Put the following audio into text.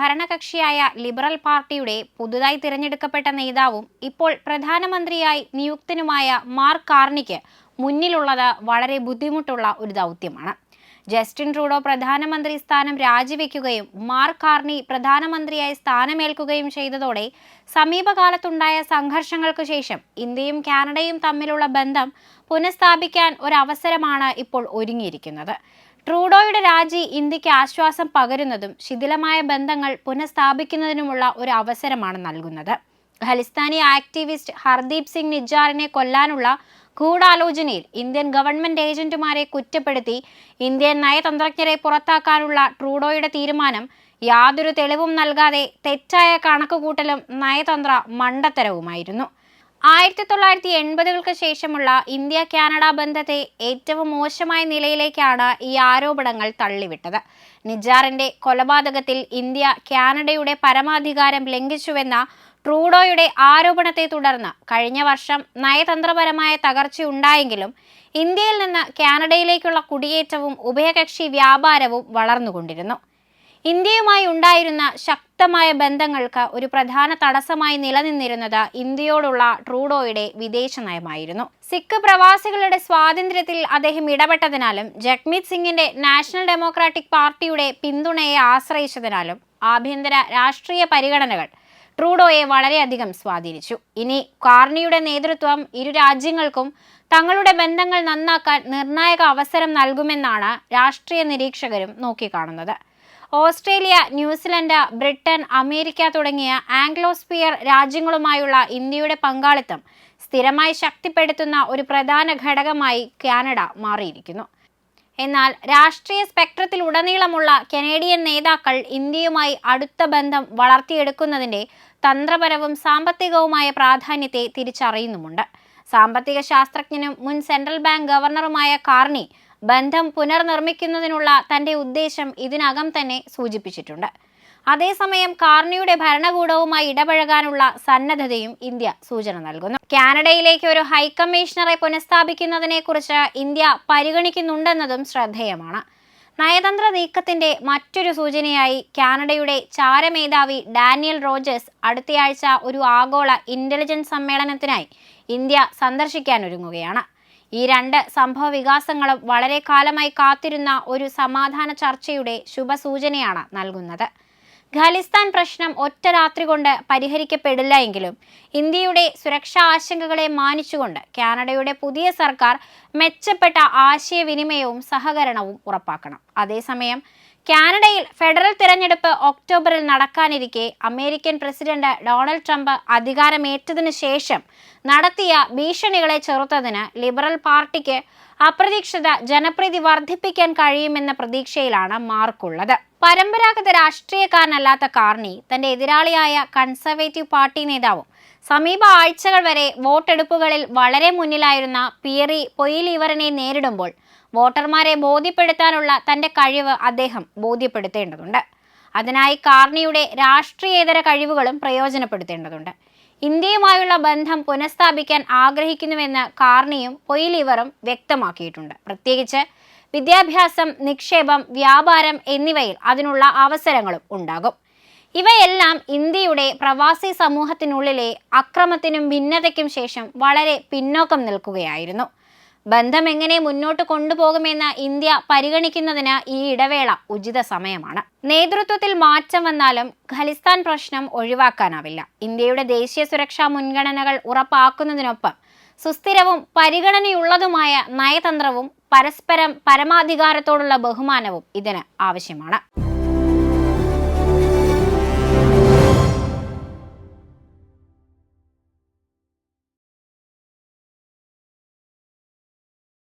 ഭരണകക്ഷിയായ ലിബറൽ പാർട്ടിയുടെ പുതുതായി തിരഞ്ഞെടുക്കപ്പെട്ട നേതാവും ഇപ്പോൾ പ്രധാനമന്ത്രിയായി നിയുക്തനുമായ മാർക്ക് കാർണിക്ക് മുന്നിലുള്ളത് വളരെ ബുദ്ധിമുട്ടുള്ള ഒരു ദൗത്യമാണ്. ജസ്റ്റിൻ ട്രൂഡോ പ്രധാനമന്ത്രി സ്ഥാനം രാജിവെക്കുകയും മാർക്ക് കാർണി പ്രധാനമന്ത്രിയായി സ്ഥാനമേൽക്കുകയും ചെയ്തതോടെ സമീപകാലത്തുണ്ടായ സംഘർഷങ്ങൾക്ക് ശേഷം ഇന്ത്യയും കാനഡയും തമ്മിലുള്ള ബന്ധം പുനഃസ്ഥാപിക്കാൻ ഒരവസരമാണ് ഇപ്പോൾ ഒരുങ്ങിയിരിക്കുന്നത്. ട്രൂഡോയുടെ രാജി ഇന്ത്യയ്ക്ക് ആശ്വാസം പകരുന്നതും ശിഥിലമായ ബന്ധങ്ങൾ പുനഃസ്ഥാപിക്കുന്നതിനുമുള്ള ഒരു അവസരമാണ് നൽകുന്നത്. ഖലിസ്ഥാനി ആക്ടിവിസ്റ്റ് ഹർദീപ് സിംഗ് നിജാറിനെ കൊല്ലാനുള്ള ഗൂഢാലോചനയിൽ ഇന്ത്യൻ ഗവൺമെന്റ് ഏജന്റുമാരെ കുറ്റപ്പെടുത്തി ഇന്ത്യൻ നയതന്ത്രജ്ഞരെ പുറത്താക്കാനുള്ള ട്രൂഡോയുടെ തീരുമാനം യാതൊരു തെളിവും നൽകാതെ തെറ്റായ കണക്കുകൂട്ടലും നയതന്ത്ര മണ്ടത്തരവുമായിരുന്നു. ആയിരത്തി തൊള്ളായിരത്തി എൺപതുകൾക്ക് ശേഷമുള്ള ഇന്ത്യ കാനഡ ബന്ധത്തെ ഏറ്റവും മോശമായ നിലയിലേക്കാണ് ഈ ആരോപണങ്ങൾ തള്ളിവിട്ടത്. നിജാറിന്റെ കൊലപാതകത്തിൽ ഇന്ത്യ കാനഡയുടെ പരമാധികാരം ലംഘിച്ചുവെന്ന ട്രൂഡോയുടെ ആരോപണത്തെ തുടർന്ന് കഴിഞ്ഞ വർഷം നയതന്ത്രപരമായ തകർച്ചയുണ്ടായെങ്കിലും ഇന്ത്യയിൽ നിന്ന് കാനഡയിലേക്കുള്ള കുടിയേറ്റവും ഉഭയകക്ഷി വ്യാപാരവും വളർന്നുകൊണ്ടിരുന്നു. ഇന്ത്യയുമായി ഉണ്ടായിരുന്ന ശക്തമായ ബന്ധങ്ങൾക്ക് ഒരു പ്രധാന തടസ്സമായി നിലനിന്നിരുന്നത് ഇന്ത്യയോടുള്ള ട്രൂഡോയുടെ വിദേശ നയമായിരുന്നു. സിഖ് പ്രവാസികളുടെ സ്വാതന്ത്ര്യത്തിൽ അദ്ദേഹം ഇടപെട്ടതിനാലും ജഗ്മീത് സിംഗിന്റെ നാഷണൽ ഡെമോക്രാറ്റിക് പാർട്ടിയുടെ പിന്തുണയെ ആശ്രയിച്ചതിനാലും ആഭ്യന്തര രാഷ്ട്രീയ പരിഗണനകൾ ട്രൂഡോയെ വളരെയധികം സ്വാധീനിച്ചു. ഇനി കാർണിയുടെ നേതൃത്വം ഇരു രാജ്യങ്ങൾക്കും തങ്ങളുടെ ബന്ധങ്ങൾ നന്നാക്കാൻ നിർണായക അവസരം നൽകുമെന്നാണ് രാഷ്ട്രീയ നിരീക്ഷകരും നോക്കിക്കാണുന്നത്. ഓസ്ട്രേലിയ ന്യൂസിലൻഡ് ബ്രിട്ടൻ അമേരിക്ക തുടങ്ങിയ ആംഗ്ലോസ്ഫിയർ രാജ്യങ്ങളുമായുള്ള ഇന്ത്യയുടെ പങ്കാളിത്തം സ്ഥിരമായി ശക്തിപ്പെടുത്തുന്ന ഒരു പ്രധാന ഘടകമായി കാനഡ മാറിയിരിക്കുന്നു. എന്നാൽ രാഷ്ട്രീയ സ്പെക്ട്രത്തിൽ ഉടനീളമുള്ള കനേഡിയൻ നേതാക്കൾ ഇന്ത്യയുമായി അടുത്ത ബന്ധം വളർത്തിയെടുക്കുന്നതിന്റെ തന്ത്രപരവും സാമ്പത്തികവുമായ പ്രാധാന്യത്തെ തിരിച്ചറിയുന്നുമുണ്ട്. സാമ്പത്തിക ശാസ്ത്രജ്ഞനും മുൻ സെൻട്രൽ ബാങ്ക് ഗവർണറുമായ കാർണി ബന്ധം പുനർനിർമ്മിക്കുന്നതിനുള്ള തന്റെ ഉദ്ദേശം ഇതിനകം തന്നെ സൂചിപ്പിച്ചിട്ടുണ്ട്. അതേസമയം കാർണിയുടെ ഭരണകൂടവുമായി ഇടപഴകാനുള്ള സന്നദ്ധതയും ഇന്ത്യ സൂചന നൽകുന്നു. കാനഡയിലേക്ക് ഒരു ഹൈക്കമ്മീഷണറെ പുനഃസ്ഥാപിക്കുന്നതിനെക്കുറിച്ച് ഇന്ത്യ പരിഗണിക്കുന്നുണ്ടെന്നതും ശ്രദ്ധേയമാണ്. നയതന്ത്ര നീക്കത്തിന്റെ മറ്റൊരു സൂചനയായി കാനഡയുടെ ചാരമേധാവി ഡാനിയൽ റോജേഴ്സ് അടുത്തയാഴ്ച ഒരു ആഗോള ഇന്റലിജൻസ് സമ്മേളനത്തിനായി ഇന്ത്യ സന്ദർശിക്കാനൊരുങ്ങുകയാണ് ഈ രണ്ട് സംഭവ വികാസങ്ങളും വളരെ കാലമായി കാത്തിരുന്ന ഒരു സമാധാന ചർച്ചയുടെ ശുഭസൂചനയാണ് നൽകുന്നത്. ഖാലിസ്ഥാൻ പ്രശ്നം ഒറ്റ രാത്രി കൊണ്ട് പരിഹരിക്കപ്പെടില്ല എങ്കിലും ഇന്ത്യയുടെ സുരക്ഷാ ആശങ്കകളെ മാനിച്ചുകൊണ്ട് കാനഡയുടെ പുതിയ സർക്കാർ മെച്ചപ്പെട്ട ആശയവിനിമയവും സഹകരണവും ഉറപ്പാക്കണം. അതേസമയം കാനഡയിൽ ഫെഡറൽ തിരഞ്ഞെടുപ്പ് ഒക്ടോബറിൽ നടക്കാനിരിക്കെ അമേരിക്കൻ പ്രസിഡന്റ് ഡൊണാൾഡ് ട്രംപ് അധികാരമേറ്റതിനു ശേഷം നടത്തിയ ഭീഷണികളെ ചെറുത്തതിന് ലിബറൽ പാർട്ടിക്ക് അപ്രതീക്ഷിത ജനപ്രീതി വർദ്ധിപ്പിക്കാൻ കഴിയുമെന്ന പ്രതീക്ഷയിലാണ് മാർക്കുള്ളത്. പരമ്പരാഗത രാഷ്ട്രീയക്കാരനല്ലാത്ത കാർണി തന്റെ എതിരാളിയായ കൺസർവേറ്റീവ് പാർട്ടി നേതാവും സമീപ ആഴ്ചകൾ വരെ വോട്ടെടുപ്പുകളിൽ വളരെ മുന്നിലായിരുന്ന പിയറി പൊയിലിവറിനെ നേരിടുമ്പോൾ വോട്ടർമാരെ ബോധ്യപ്പെടുത്താനുള്ള തന്റെ കഴിവ് അദ്ദേഹം ബോധ്യപ്പെടുത്തേണ്ടതുണ്ട്. അതിനായി കാർണിയുടെ രാഷ്ട്രീയേതര കഴിവുകളും പ്രയോജനപ്പെടുത്തേണ്ടതുണ്ട്. ഇന്ത്യയുമായുള്ള ബന്ധം പുനഃസ്ഥാപിക്കാൻ ആഗ്രഹിക്കുന്നുവെന്ന് കാർണിയും പൊയിലിവറും വ്യക്തമാക്കിയിട്ടുണ്ട്. പ്രത്യേകിച്ച് വിദ്യാഭ്യാസം നിക്ഷേപം വ്യാപാരം എന്നിവയിൽ അതിനുള്ള അവസരങ്ങളും ഉണ്ടാകും. ഇവയെല്ലാം ഇന്ത്യയുടെ പ്രവാസി സമൂഹത്തിനുള്ളിലെ അക്രമത്തിനും ഭിന്നതയ്ക്കും ശേഷം വളരെ പിന്നോക്കം നിൽക്കുകയായിരുന്നു. ബന്ധം എങ്ങനെ മുന്നോട്ട് കൊണ്ടുപോകുമെന്ന് ഇന്ത്യ പരിഗണിക്കുന്നതിന് ഈ ഇടവേള ഉചിത സമയമാണ്. നേതൃത്വത്തിൽ മാറ്റം വന്നാലും ഖലിസ്ഥാൻ പ്രശ്നം ഒഴിവാക്കാനാവില്ല. ഇന്ത്യയുടെ ദേശീയ സുരക്ഷാ മുൻഗണനകൾ ഉറപ്പാക്കുന്നതിനൊപ്പം സുസ്ഥിരവും പരിഗണനയുള്ളതുമായ നയതന്ത്രവും പരസ്പരം പരമാധികാരത്തോടുള്ള ബഹുമാനവും ഇതിന് ആവശ്യമാണ്.